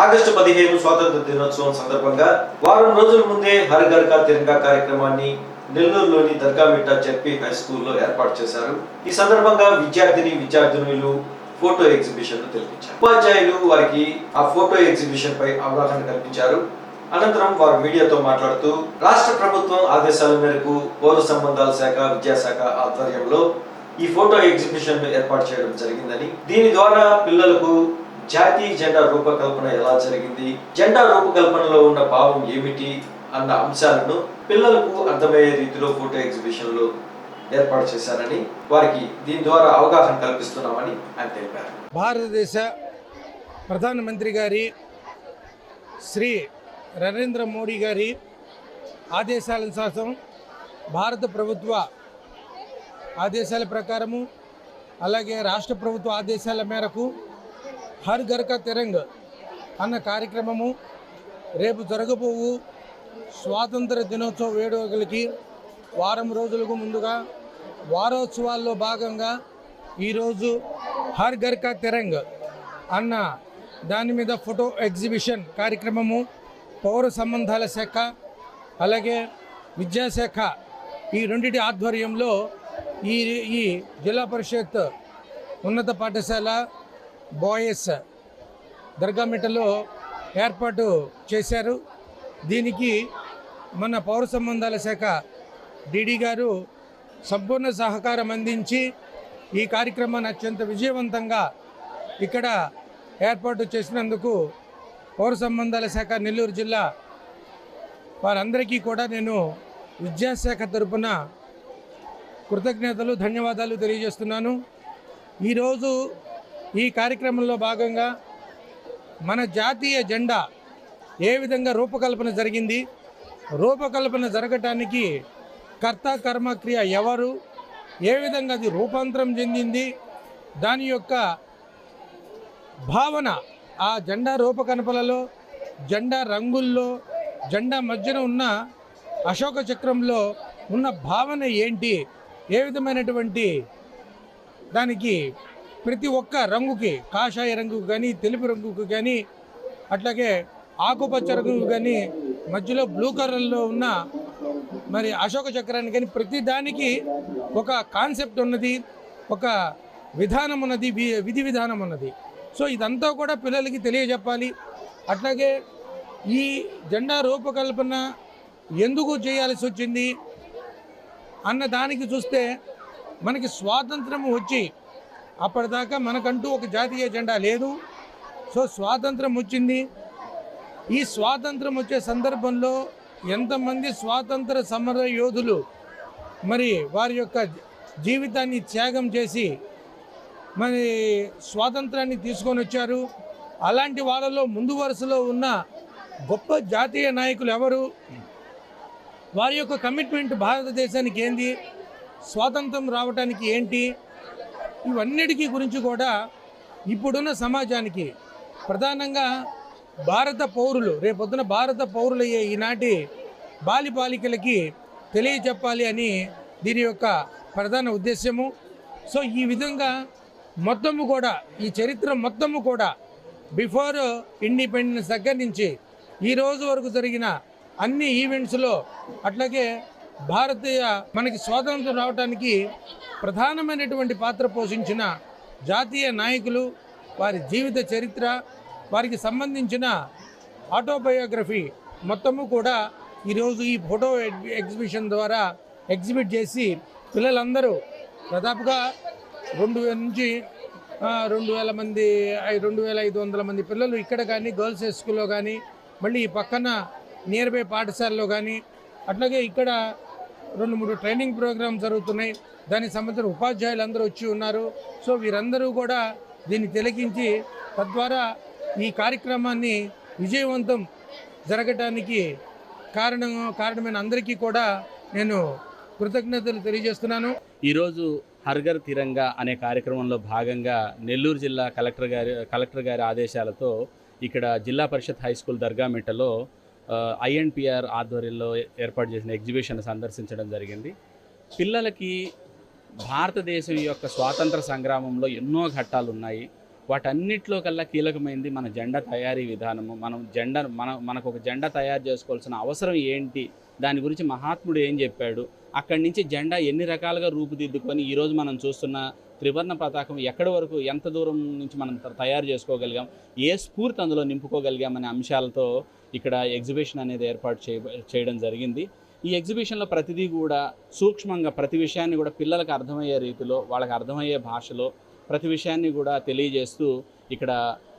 August పదిహేను స్వాతంత్ర దినోత్సవం సందర్భంగా వారం రోజుల ముందే హర్ ఘర్ కా తిరంగా కార్యక్రమాన్ని నెల్లూరులోని దర్గామిట్టా జెడ్పీ హై స్కూల్లో ఏర్పాటు చేశారు. ఈ సందర్భంగా విద్యార్థిని విద్యార్థినులు ఫోటో ఎగ్జిబిషన్ తెలిపించారు ఉపాధ్యాయులు వారికి ఆ ఫోటో ఎగ్జిబిషన్ పై అవగాహన కల్పించారు. అనంతరం వారు మీడియాతో మాట్లాడుతూ రాష్ట్ర ప్రభుత్వం ఆదేశాల మేరకు పౌర సంబంధాల శాఖ విద్యాశాఖ ఆధ్వర్యంలో ఈ ఫోటో ఎగ్జిబిషన్ ఏర్పాటు చేయడం జరిగిందని దీని ద్వారా పిల్లలకు జాతీయ జెండా రూపకల్పన ఎలా జరిగింది? జెండా రూపకల్పనలో ఉన్న భావం ఏమిటి అన్న అంశాలను పిల్లలకు అర్థమయ్యే రీతిలో ఫోటో ఎగ్జిబిషన్లు ఏర్పాటు చేశారని వారికి దీని ద్వారా అవగాహన కల్పిస్తున్నామని ఆయన తెలిపారు. భారతదేశ ప్రధానమంత్రి గారి శ్రీ నరేంద్ర మోడీ గారి ఆదేశాల ఆదేశానుసారం భారత ప్రభుత్వ ఆదేశాల ప్రకారము అలాగే రాష్ట్ర ప్రభుత్వ ఆదేశాల మేరకు హర్ ఘర్ కా తిరంగ్ అన్న కార్యక్రమము రేపు జరగబోవు స్వాతంత్ర దినోత్సవ వేడుకలకి వారం రోజులకు ముందుగా వారోత్సవాల్లో భాగంగా ఈరోజు హర్ ఘర్ కా తిరంగ్ అన్న దాని మీద ఫోటో ఎగ్జిబిషన్ కార్యక్రమము పౌర సంబంధాల శాఖ అలాగే విద్యాశాఖ ఈ రెండింటి ఆధ్వర్యంలో ఈ ఈ జిల్లా పరిషత్ ఉన్నత పాఠశాల బాయ్స్ దర్గామిట్టలో ఏర్పాటు చేశారు. దీనికి మన పౌర సంబంధాల శాఖ డిడి గారు సంపూర్ణ సహకారం అందించి ఈ కార్యక్రమాన్ని అత్యంత విజయవంతంగా ఇక్కడ ఏర్పాటు చేసినందుకు పౌర సంబంధాల శాఖ నెల్లూరు జిల్లా వారందరికీ కూడా నేను విద్యాశాఖ తరపున కృతజ్ఞతలు ధన్యవాదాలు తెలియజేస్తున్నాను. ఈరోజు ఈ కార్యక్రమంలో భాగంగా మన జాతీయ జెండా ఏ విధంగా రూపకల్పన జరిగింది? రూపకల్పన జరగటానికి కర్త కర్మక్రియ ఎవరు? ఏ విధంగా అది రూపాంతరం చెందింది? దాని యొక్క భావన ఆ జెండా రూపకల్పనలో జెండా రంగుల్లో జెండా మధ్యన ఉన్న అశోక చక్రంలో ఉన్న భావన ఏంటి? ఏ విధమైనటువంటి దానికి ప్రతి ఒక్క రంగుకి కాషాయ రంగుకు కానీ తెలుపు రంగుకు కానీ అట్లాగే ఆకుపచ్చ రంగుకు కానీ మధ్యలో బ్లూ కలర్లో ఉన్న మరి అశోక చక్రాన్ని కానీ ప్రతి దానికి ఒక కాన్సెప్ట్ ఉన్నది ఒక విధానం ఉన్నది వి- విధి విధానం ఉన్నది. సో ఇదంతా కూడా పిల్లలకి తెలియజెప్పాలి. అట్లాగే ఈ జెండా రూపకల్పన ఎందుకు చేయాల్సి వచ్చింది అన్న దానికి చూస్తే మనకి స్వాతంత్రం వచ్చి అప్పటిదాకా మనకంటూ ఒక జాతీయ జెండా లేదు. సో స్వాతంత్రం వచ్చింది. ఈ స్వాతంత్రం వచ్చే సందర్భంలో ఎంతమంది స్వాతంత్ర సమర యోధులు మరి వారి యొక్క జీవితాన్ని త్యాగం చేసి మరి స్వాతంత్రాన్ని తీసుకొని వచ్చారు. అలాంటి వాళ్ళలో ముందు వరుసలో ఉన్న గొప్ప జాతీయ నాయకులు ఎవరు? వారి యొక్క కమిట్మెంట్ భారతదేశానికి ఏంది? స్వాతంత్రం రావడానికి ఏంటి? ఇవన్నిటికీ గురించి కూడా ఇప్పుడున్న సమాజానికి ప్రధానంగా భారత పౌరులు రేపొద్దున భారత పౌరులయ్యే ఈనాటి బాలి బాలికలకి తెలియచెప్పాలి అని దీని యొక్క ప్రధాన ఉద్దేశ్యము. సో ఈ విధంగా మొత్తము కూడా ఈ చరిత్ర మొత్తము కూడా బిఫోర్ ఇండిపెండెన్స్ దగ్గర నుంచి ఈ రోజు వరకు జరిగిన అన్ని ఈవెంట్స్లో అట్లాగే భారతీయ మనకి స్వాతంత్రం రావడానికి ప్రధానమైనటువంటి పాత్ర పోషించిన జాతీయ నాయకులు వారి జీవిత చరిత్ర వారికి సంబంధించిన ఆటోబయోగ్రఫీ మొత్తము కూడా ఈరోజు ఈ ఫోటో ఎగ్జిబిషన్ ద్వారా ఎగ్జిబిట్ చేసి పిల్లలందరూ దాదాపుగా రెండు వేల నుంచి రెండు వేల మంది ఐ- రెండు వేల ఐదు వందల మంది పిల్లలు ఇక్కడ కానీ గర్ల్స్ హై స్కూల్లో కానీ మళ్ళీ ఈ పక్కన నియర్ బై పాఠశాలలో కానీ అట్లాగే ఇక్కడ రెండు మూడు ట్రైనింగ్ ప్రోగ్రామ్స్ జరుగుతున్నాయి. దానికి సంబంధించిన ఉపాధ్యాయులు అందరూ వచ్చి ఉన్నారు. సో వీరందరూ కూడా దీన్ని తిలకించి తద్వారా ఈ కార్యక్రమాన్ని విజయవంతం జరగటానికి కారణం కారణమైన అందరికీ కూడా నేను కృతజ్ఞతలు తెలియజేస్తున్నాను. ఈరోజు హర్ఘర్ తిరంగా అనే కార్యక్రమంలో భాగంగా నెల్లూరు జిల్లా కలెక్టర్ గారి కలెక్టర్ గారి ఆదేశాలతో ఇక్కడ జిల్లా పరిషత్ హై స్కూల్ దర్గామిట్టలో ఐఎన్పిఆర్ ఆధ్వర్యంలో ఏర్పాటు చేసిన ఎగ్జిబిషన్ సందర్శించడం జరిగింది. పిల్లలకి భారతదేశం యొక్క స్వాతంత్ర సంగ్రామంలో ఎన్నో ఘట్టాలు ఉన్నాయి. వాటన్నిటిలో కల్లా కీలకమైంది మన జెండా తయారీ విధానము. మనం జెండా మన మనకు ఒక జెండా తయారు చేసుకోవాల్సిన అవసరం ఏంటి? దాని గురించి మహాత్ముడు ఏం చెప్పాడు? అక్కడి నుంచి జెండా ఎన్ని రకాలుగా రూపుదిద్దుకొని ఈరోజు మనం చూస్తున్న త్రివర్ణ పతాకం ఎక్కడి వరకు ఎంత దూరం నుంచి మనం తయారు చేసుకోగలిగాం ఏ స్ఫూర్తి అందులో నింపుకోగలిగామనే అంశాలతో ఇక్కడ ఎగ్జిబిషన్ అనేది ఏర్పాటు చేయ చేయడం జరిగింది. ఈ ఎగ్జిబిషన్లో ప్రతిదీ కూడా సూక్ష్మంగా ప్రతి విషయాన్ని కూడా పిల్లలకు అర్థమయ్యే రీతిలో వాళ్ళకి అర్థమయ్యే భాషలో ప్రతి విషయాన్ని కూడా తెలియజేస్తూ ఇక్కడ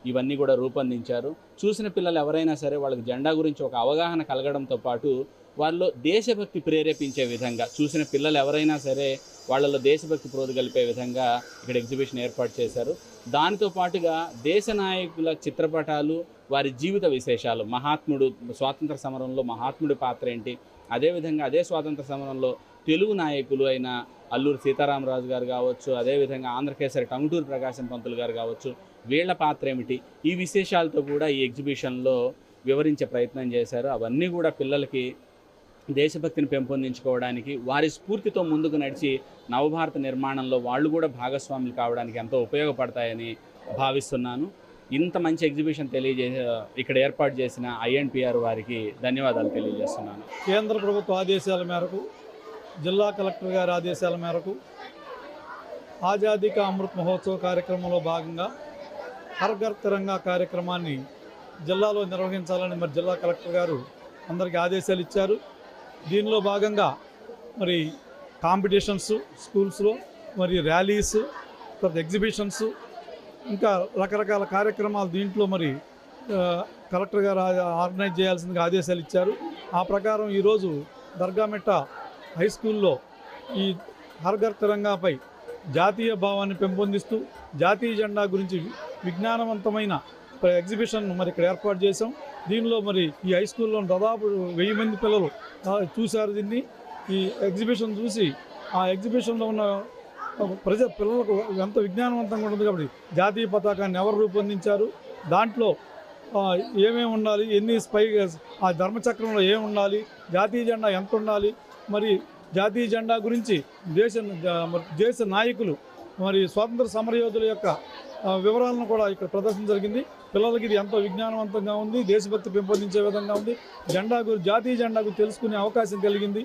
ఇవన్నీ కూడా రూపొందించారు. చూసిన పిల్లలు ఎవరైనా సరే వాళ్ళకి జెండా గురించి ఒక అవగాహన కలగడంతో పాటు వాళ్ళలో దేశభక్తి ప్రేరేపించే విధంగా చూసిన పిల్లలు ఎవరైనా సరే వాళ్ళలో దేశభక్తి ప్రోదుగలిపే విధంగా ఇక్కడ ఎగ్జిబిషన్ ఏర్పాటు చేశారు. దానితో పాటుగా దేశ నాయకుల చిత్రపటాలు వారి జీవిత విశేషాలు మహాత్ముడు స్వాతంత్ర సమరంలో మహాత్ముడి పాత్ర ఏంటి? అదేవిధంగా అదే స్వాతంత్ర సమరంలో తెలుగు నాయకులు అయిన అల్లూరి సీతారామరాజు గారు కావచ్చు అదేవిధంగా ఆంధ్రకేసరి టంగుటూరు ప్రకాశం పంతులు గారు కావచ్చు వీళ్ళ పాత్ర ఏమిటి? ఈ విశేషాలతో కూడా ఈ ఎగ్జిబిషన్లో వివరించే ప్రయత్నం చేశారు. అవన్నీ కూడా పిల్లలకి దేశభక్తిని పెంపొందించుకోవడానికి వారి స్ఫూర్తితో ముందుకు నడిచి నవభారత నిర్మాణంలో వాళ్ళు కూడా భాగస్వాములు కావడానికి ఎంతో ఉపయోగపడతాయని భావిస్తున్నాను. ఇంత మంచి ఎగ్జిబిషన్ తెలియజే ఇక్కడ ఏర్పాటు చేసిన ఐఎన్పిఆర్ వారికి ధన్యవాదాలు తెలియజేస్తున్నాను. కేంద్ర ప్రభుత్వ ఆదేశాల మేరకు జిల్లా కలెక్టర్ గారి ఆదేశాల మేరకు ఆజాదీ కా అమృత్ మహోత్సవ కార్యక్రమంలో భాగంగా హర్ఘర్ తిరంగా కార్యక్రమాన్ని జిల్లాలో నిర్వహించాలని మరి జిల్లా కలెక్టర్ గారు అందరికీ ఆదేశాలు ఇచ్చారు. దీనిలో భాగంగా మరి కాంపిటీషన్స్ స్కూల్స్లో మరి ర్యాలీస్ తర్వాత ఎగ్జిబిషన్స్ ఇంకా రకరకాల కార్యక్రమాలు దీంట్లో మరి కలెక్టర్ గారు ఆర్గనైజ్ చేయాల్సిందిగా ఆదేశాలు ఇచ్చారు. ఆ ప్రకారం ఈరోజు దర్గామెట్ట హై స్కూల్లో ఈ హర్ ఘర్ జాతీయ భావాన్ని పెంపొందిస్తూ జాతీయ జెండా గురించి విజ్ఞానవంతమైన ఎగ్జిబిషన్ మరి ఇక్కడ ఏర్పాటు చేసాం దీనిలో మరి ఈ హై స్కూల్లో దాదాపు వెయ్యి మంది పిల్లలు చూశారు దీన్ని. ఈ ఎగ్జిబిషన్ చూసి ఆ ఎగ్జిబిషన్లో ఉన్న ప్రజ పిల్లలకు ఎంత విజ్ఞానవంతంగా ఉంటుంది కాబట్టి జాతీయ పతాకాన్ని ఎవరు రూపొందించారు దాంట్లో ఏమేమి ఉండాలి ఎన్ని స్పై ఆ ధర్మచక్రంలో ఏమి ఉండాలి జాతీయ జెండా ఎంత ఉండాలి మరి జాతీయ జెండా గురించి దేశ మరి దేశ నాయకులు మరి స్వాతంత్ర సమరయోధుల యొక్క వివరాలను కూడా ఇక్కడ ప్రదర్శన జరిగింది. పిల్లలకి ఇది ఎంతో విజ్ఞానవంతంగా ఉంది. దేశభక్తి పెంపొందించే విధంగా ఉంది. జెండా గురి జాతీయ జెండా గురించి తెలుసుకునే అవకాశం కలిగింది.